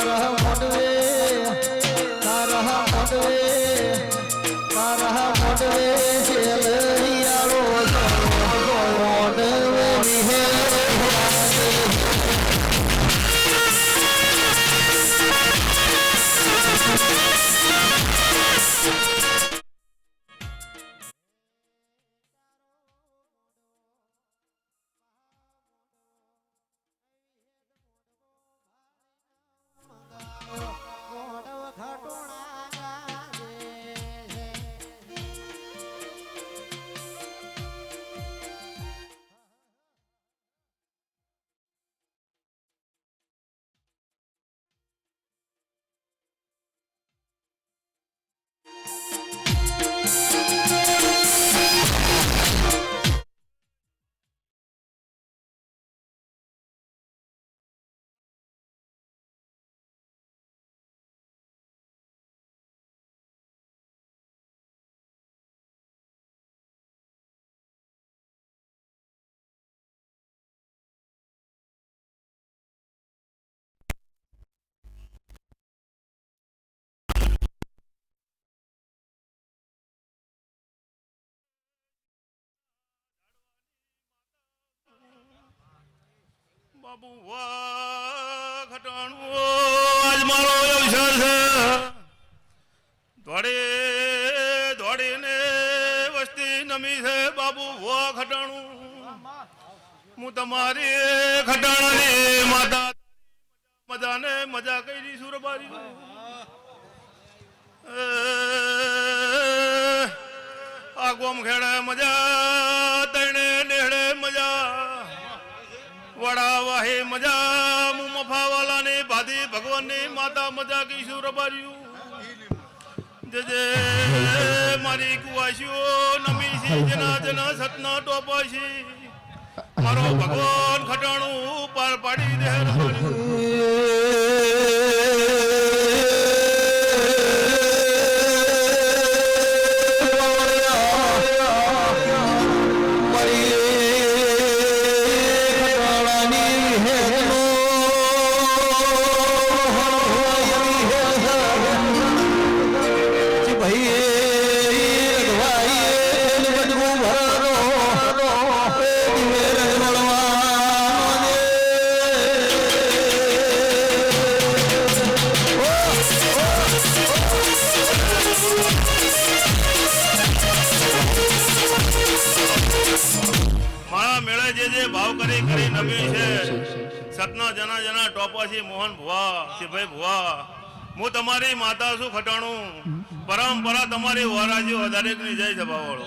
તારા મોડવે તારા મોડવે હું તમારી ખટાણાની માતા મજાને મજા કરી સુરબારી આ ગોમ ખેડા મજા મજા મુ મફાવાલાની ભાદી ભગવાનની માતા મજા કીશું રબાર્યું જે જે મારી કુવાસીઓ નમી છે જના જના સતના છે મારો ભગવાન ખટાણું પાર પાડી દે ભાવ કરી કરી નમી છે. સતના જના જના ટોપાસી મોહન ભુવા શિવભાઈ ભુવા. હું તમારી માતા છું ખટાણું? પરંપરા તમારી વરાજી વધારે જય સભા વાળો